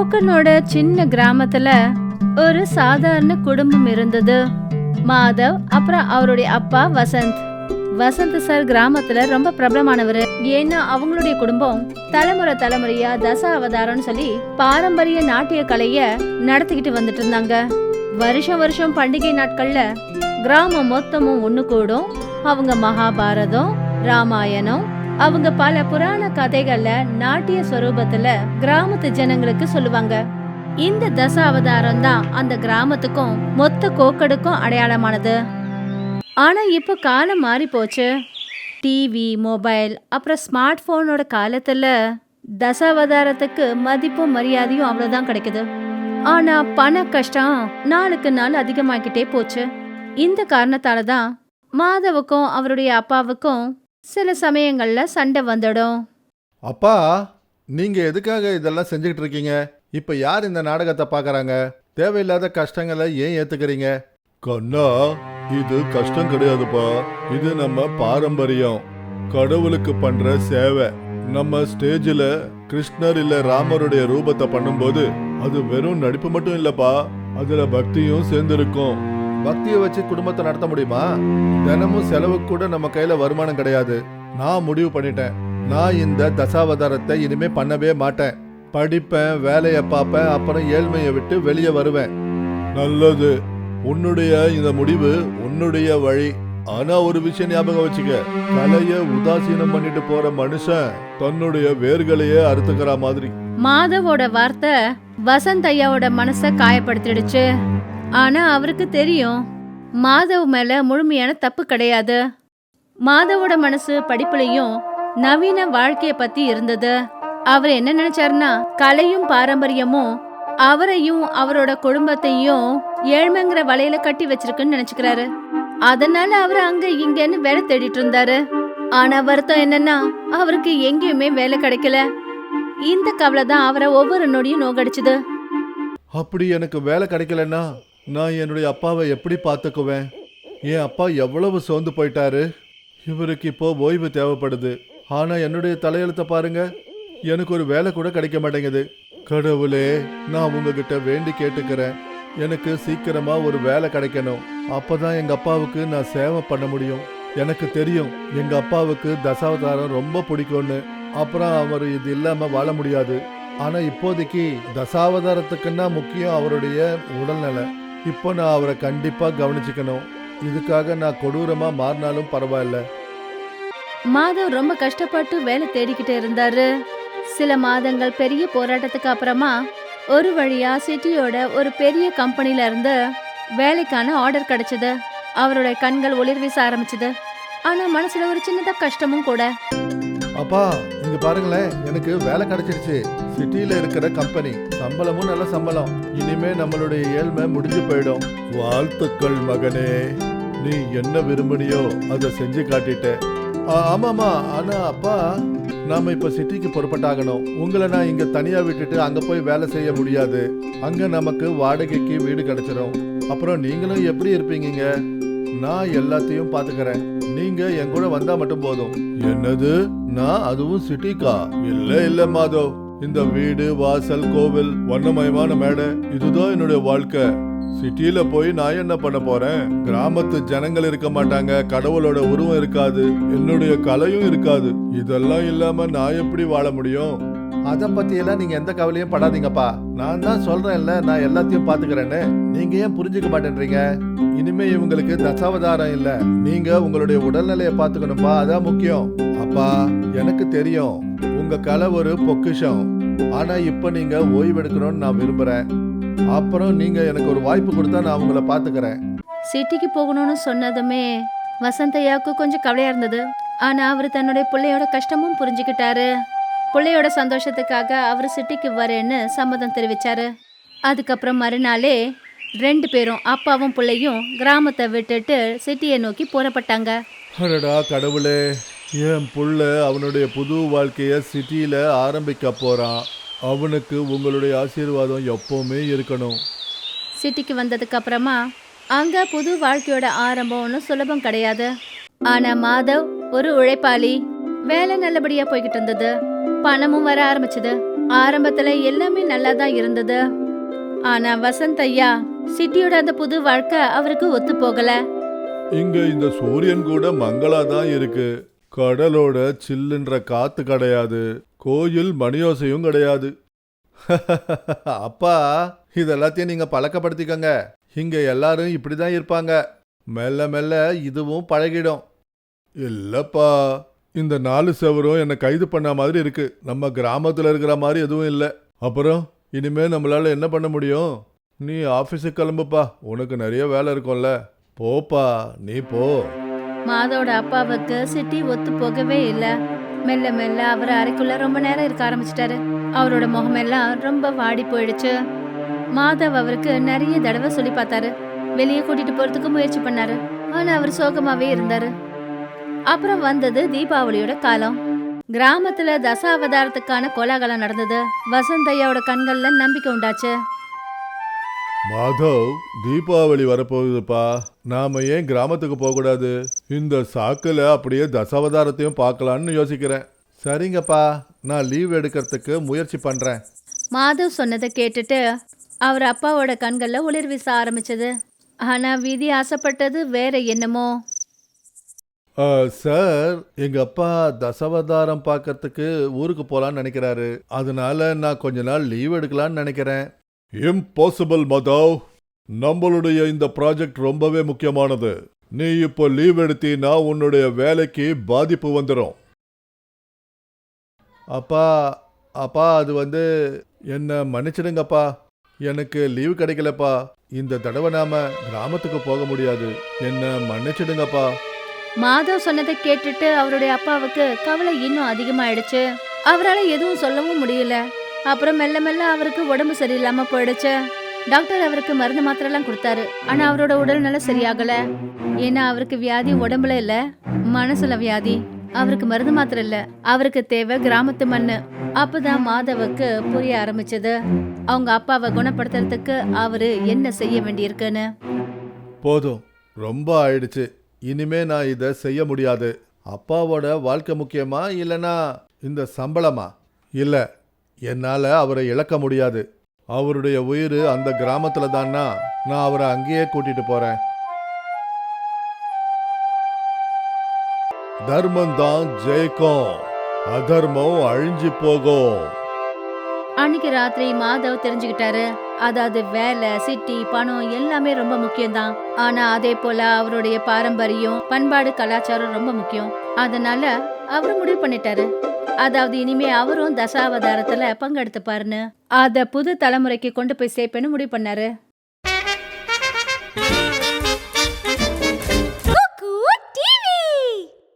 கோக்கனோட சின்ன கிராமத்துல ஒரு சாதாரண குடும்பம் இருந்தது. மாதவ் அப்புறம் அவருடைய அப்பா வசந்த். வசந்த் சார் கிராமத்துல ரொம்ப பிரபலமானவர். ஏன்னா அவங்களுடைய குடும்பம் தலைமுறை தலைமுறையா தச அவதாரம்னு சொல்லி பாரம்பரிய நாட்டிய கலைய நடத்திக்கிட்டு வந்துட்டு இருந்தாங்க. வருஷம் வருஷம் பண்டிகை நாட்கள்ல கிராமம் மொத்தமும் ஒண்ணு கூடும். அவங்க மகாபாரதம் ராமாயணம் அவங்க பல புராண கதைகள்ல நாட்டிய ஸ்வரூபத்துல கிராமத்து ஜனங்களுக்கு சொல்லுவாங்க. இந்த தச அவதாரம் தான் அந்த கிராமத்துக்கும் மொத்த கோக்கடுக்கும் அடையாளமானது. ஆனா இப்போ காலம் மாறி போச்சு. டிவி மொபைல் அப்புறம் ஸ்மார்ட் போனோட காலத்துல தசாவதாரத்துக்கு மதிப்பும் மரியாதையும் அவ்வளவுதான் கிடைக்குது. ஆனா பண கஷ்டம் நாளுக்கு நாள் அதிகமாக்கிட்டே போச்சு. இந்த காரணத்தால தான் மாதவுக்கும் அவருடைய அப்பாவுக்கும் சில சமயங்கள்ல சண்டை வந்துடும். அப்பா நீங்க எதுக்காக இதெல்லாம் செஞ்சுக்கிட்டு இருக்கீங்க? இப்ப யார் இந்த நாடகத்தை பார்க்கறாங்க? தேவையில்லாத கஷ்டங்களை ஏன் ஏத்துக்கிறீங்க? கண்ணா இது கஷ்டம் கிடையாதுப்பா. இது நம்ம பாரம்பரியம். கடவுளுக்கு பண்ற சேவை. நம்ம ஸ்டேஜில் கிருஷ்ணர் இல்ல ராமருடைய ரூபத்தை பண்ணும்போது அது வெறும் நடிப்பு மட்டும் இல்லப்பா. அதுல பக்தியும் சேர்ந்திருக்கும். பக்தியை வச்சு குடும்பத்தை நடத்த முடியுமா? தினமும் செலவுக்கு கூட நம்ம கையில வருமானம் கிடையாது. நான் முடிவு பண்ணிட்டேன். நான் இந்த தசாவதாரத்தை இனிமே பண்ணவே மாட்டேன். படிப்பேன் வேலையை பார்ப்பேன் அப்புறம் ஏழ்மையை விட்டு வெளியே வருவேன். நல்லது. உன்னுடைய இந்த முடிவு உன்னுடைய வழி. ஆனா ஒரு விஷயம் ஞாபகம் வச்சுக்க. கலைய உதாசீனம் பண்ணிட்டு போற மனுஷன் தன்னுடைய வேர்களையே அறுத்துக்கிற மாதிரி. மாதவோட வார்த்தை வசந்த் ஐயாவோட மனச காயப்படுத்திடுச்சு. ஆனா அவருக்கு தெரியும் மாதவ் மேல முழுமையான தப்பு கிடையாது. மாதவோட மனசு படிப்புலையும் நவீன வாழ்க்கைய பத்தி இருந்தது. அவர் என்ன நினைச்சாருன்னா கலையும் பாரம்பரியமும் அவரையும் அவரோட குடும்பத்தையும் ஏழ்மைங்கிற வலையில கட்டி வச்சிருக்குன்னு நினைச்சுக்கிறாரு. அதனால அவர் அங்க இங்கன்னு வேலை தேடிட்டு இருந்தாரு. ஆனா வருத்தம் என்னன்னா அவருக்கு எங்கேயுமே வேலை கிடைக்கல. இந்த கவலை தான் அவரை ஒவ்வொரு நொடியும் நோகடிச்சுது அப்படி எனக்கு வேலை கிடைக்கலன்னா நான் என்னுடைய அப்பாவை எப்படி பார்த்துக்குவேன்? என் அப்பா எவ்வளவு சோர்ந்து போயிட்டாரு? இவருக்கு இப்போ ஓய்வு தேவைப்படுது. ஆனால் என்னுடைய தலையெழுத்தை பாருங்க. எனக்கு ஒரு வேலை கூட கிடைக்க மாட்டேங்குது. கடவுளே நான் உங்ககிட்ட வேண்டி கேட்டுக்கிறேன். எனக்கு சீக்கிரமா ஒரு வேலை கிடைக்கணும். அப்பதான் எங்க அப்பாவுக்கு நான் சேவை பண்ண முடியும். எனக்கு தெரியும் எங்க அப்பாவுக்கு தசாவதாரம் ரொம்ப பிடிக்கும்னு. அப்புறம் அவர் இது இல்லாம வாழ முடியாது. ஆனா இப்போதைக்கு தசாவதாரத்துக்குன்னா முக்கியம் அவருடைய உடல்நலை. இப்போ நான் அவரை கண்டிப்பா கவனிச்சுக்கணும். இதுக்காக நான் கொடூரமா மாறினாலும் பரவாயில்ல. மாதவ் ரொம்ப கஷ்டப்பட்டு வேலை தேடிக்கிட்டு இருந்தாரு. சில மாதங்கள் பெரிய போராட்டத்துக்கு அப்புறமா ஒரு வழியா சிட்டியோட ஒரு பெரிய கம்பெனில இருந்து வேலைக்கான ஆர்டர் கிடைச்சது. அவரோட கண்கள் ஒளிர் வீச ஆரம்பிச்சது. ஆனா மனசுல ஒரு சின்னதா கஷ்டமும் கூட. அப்பா இங்க பாருங்களேன் எனக்கு வேலை கிடைச்சிருச்சு சிட்டில இருக்கிற கம்பெனி சம்பளமும் நல்ல சம்பளம். இனிமே நம்மளுடைய ஏழ்மை முடிஞ்சு போயிடும். வாழ்த்துக்கள் மகனே. நீ என்ன விரும்பினியோ அதை செஞ்சு காட்டிட்ட ஆமாமா ஆனா அப்பா நாம இப்ப சிட்டிக்கு புறப்பட்டாகணும். உங்களை நான் இங்க தனியா விட்டுட்டு அங்க போய் வேலை செய்ய முடியாது. அங்க நமக்கு வாடகைக்கு வீடு கிடைச்சிரும். அப்புறம் நீங்களும் எப்படி இருப்பீங்க நான் எல்லாத்தையும் பாத்துக்கிறேன் நீங்க என் கூட வந்தா மட்டும் போதும். என்னது? நான் அதுவும் சிட்டிக்கா? இல்ல இல்ல மாதவ். இந்த வீடு வாசல் கோவில் வண்ணமயமான மேடை இதுதான் என்னுடைய வாழ்க்கை. சிட்டியில போய் நான் என்ன பண்ண போறேன்? கிராமத்து ஜனங்கள் இருக்க மாட்டாங்க கடவுளோட உருவம் இருக்காது என்னுடைய கலையும் இருக்காது. இதெல்லாம் இல்லாம நான் எப்படி வாழ முடியும்? அதை பற்றியெல்லாம் நீங்கள் எந்த கவலையும் படாதீங்கப்பா. நான் தான் சொல்கிறேன்ல நான் எல்லாத்தையும் பார்த்துக்கிறேன்னு. நீங்கள் ஏன் புரிஞ்சுக்க மாட்டேன்றீங்க? இனிமே இவங்களுக்கு தசாவதாரம் இல்லை. நீங்கள் உங்களுடைய உடல்நிலையை பார்த்துக்கணும்ப்பா அதான் முக்கியம். அப்பா எனக்கு தெரியும். உங்கள் கலை ஒரு பொக்கிஷம். ஆனால் இப்போ நீங்கள் ஓய்வெடுக்கணும்னு நான் விரும்புகிறேன் அப்புறம் நீங்கள் எனக்கு ஒரு வாய்ப்பு கொடுத்தா நான் உங்களை பார்த்துக்கிறேன். சிட்டிக்கு போகணும்னு சொன்னதுமே வசந்தையாவுக்கு கொஞ்சம் கவலையாக இருந்தது. ஆனால் அவர் தன்னுடைய பிள்ளையோட கஷ்டமும் புரிஞ்சுக்கிட்டாரு. பிள்ளையோட சந்தோஷத்துக்காக அவர் சிட்டிக்கு வரேன்னு சம்மதம் தெரிவிச்சாரு. அதுக்கப்புறம் மறுநாளே ரெண்டு பேரும் அப்பாவும் பிள்ளையும் கிராமத்தை விட்டுட்டு சிட்டியை நோக்கி புறப்பட்டாங்க. அடடா கடவுளே என் புள்ள அவனுடைய புது வாழ்க்கைய சிட்டியில ஆரம்பிக்க போறான். அவனுக்கு உங்களுடைய ஆசீர்வாதம் எப்பவுமே இருக்கணும். சிட்டிக்கு வந்ததுக்கு அப்புறமா அங்க புது வாழ்க்கையோட ஆரம்பம்னு சுலபம் கிடையாது. ஆனா மாதவ் ஒரு உழைப்பாளி. வேலை நல்லபடியா போய்கிட்டு இருந்தது. பணமும் வர ஆரம்பிச்சது. ஆரம்பத்துல எல்லாமே நல்லா தான் இருந்தது. ஆனா வசந்த் ஐயா சிட்டியோட அந்த புது வாழ்க்கை அவருக்கு ஒத்து போகல. இங்க இந்த சூரியன் கூட மங்களா தான் இருக்கு. கடலோட சில்லுன்ற காத்து கிடையாது. கோயில் மணியோசையும் கிடையாது. அப்பா இதெல்லாத்தையும் நீங்க பழக்கப்படுத்திக்கங்க. இங்க எல்லாரும் இப்படிதான் இருப்பாங்க. மெல்ல மெல்ல இதுவும் பழகிடும். இல்லப்பா இந்த நாலு செவரும் என்னை கைது பண்ண மாதிரி இருக்கு. நம்ம கிராமத்தில் இருக்கிற மாதிரி எதுவும் இல்லை. அப்புறம் இனிமே நம்மளால என்ன பண்ண முடியும்? நீ ஆஃபீஸுக்கு கிளம்புப்பா. உனக்கு நிறைய வேலை இருக்கும்ல. போப்பா நீ போ. மாதோட அப்பாவுக்கு சிட்டி ஒத்து போகவே இல்ல. மெல்ல மெல்ல அவர் அறைக்குள்ள ரொம்ப நேரம் இருக்க ஆரம்பிச்சிட்டாரு. அவரோட முகமெல்லாம் ரொம்ப வாடி போயிடுச்சு. மாதவ் அவருக்கு நிறைய தடவை சொல்லி பார்த்தாரு. வெளியே கூட்டிட்டு போறதுக்கு முயற்சி பண்ணாரு. ஆனா அவர் சோகமாவே இருந்தாரு. அப்புறம் வந்தது தீபாவளியோட காலம். கிராமத்துல தசாவதாரத்துக்கான கோலாகலம் நடந்தது. வசந்தையாவோட கண்கள்ல நம்பிக்கை உண்டாச்சு. மாதவ் தீபாவளி வரப்போகுதுப்பா. நாம ஏன் கிராமத்துக்கு போகக்கூடாது? இந்த சாக்குல அப்படியே தசாவதாரத்தையும் பார்க்கலான்னு யோசிக்கிறேன். சரிங்கப்பா நான் லீவ் எடுக்கிறதுக்கு முயற்சி பண்றேன். மாதவ் சொன்னதை கேட்டுட்டு அவர் அப்பாவோட கண்கள்ல ஒளிர் வீச ஆரம்பிச்சது. ஆனா விதி ஆசைப்பட்டது வேற என்னமோ. சார் எங்க அப்பா தசவதாரம் பார்க்கறதுக்கு ஊருக்கு போலான்னு நினைக்கிறாரு. அதனால நான் கொஞ்ச நாள் லீவ் எடுக்கலாம்னு நினைக்கிறேன். இம்பாசிபிள் மதவ் நம்மளுடைய இந்த ப்ராஜெக்ட் ரொம்பவே முக்கியமானது. நீ இப்போ லீவ் எடுத்தீன்னா உன்னுடைய வேலைக்கு பாதிப்பு வந்துடும் அப்பா அப்பா அது வந்து என்ன மன்னிச்சிடுங்கப்பா. எனக்கு லீவு கிடைக்கலப்பா. இந்த தடவை நாம கிராமத்துக்கு போக முடியாது. என்ன மன்னிச்சிடுங்கப்பா. மாதவ் சொன்னதை கேட்டுட்டு அவருடைய அப்பாவுக்கு கவலை இன்னும் அதிகமாயிடுச்சு. அவரால் எதுவும் சொல்லவும் முடியல. அப்புறம் மெல்ல மெல்ல அவருக்கு உடம்பு சரியில்லாம போயிடுச்சு. டாக்டர் அவருக்கு மருந்து மாத்திரைலாம் கொடுத்தாரு. ஆனா அவரோட உடல்நல சரியாகல. ஏன்னா அவருக்கு வியாதி உடம்புல இல்ல மனசுல வியாதி. அவருக்கு மருந்து மாத்திரை இல்ல. அவருக்கு தேவை கிராமத்து மண்ணு. அப்பதான் மாதவுக்கு புரிய ஆரம்பிச்சது. அவங்க அப்பாவை குணப்படுத்துறதுக்கு அவரு என்ன செய்ய வேண்டியிருக்குன்னு. போதும். ரொம்ப ஆயிடுச்சு. இனிமே நான் இதை செய்ய முடியாது. அப்பாவோட வாழ்க்கை முக்கியமா இல்லைனா இந்த சம்பளமா? இல்லை என்னால் அவரை இழக்க முடியாது. அவருடைய உயிர் அந்த கிராமத்தில் தான்னா நான் அவரை அங்கேயே கூட்டிட்டு போறேன். தர்மம் தான் ஜெயிக்கும். அதர்மம் அழிஞ்சு போகும். அன்னைக்கு ராத்திரி மாதவ் தெரிஞ்சுக்கிட்டாரு. அதாவது வேலை சிட்டி பணம் எல்லாமே ரொம்ப முக்கியம்தான். ஆனா அதே போல அவருடைய பாரம்பரியம் பண்பாடு கலாச்சாரம் ரொம்ப முக்கியம். அதனால அவரு முடிவு பண்ணிட்டாரு. அதாவது இனிமே அவரும் தசாவதாரத்துல பங்கெடுத்துப்பாருன்னு. அத புது தலைமுறைக்கு கொண்டு போய் சேர்ப்பேன்னு முடிவு பண்ணாரு.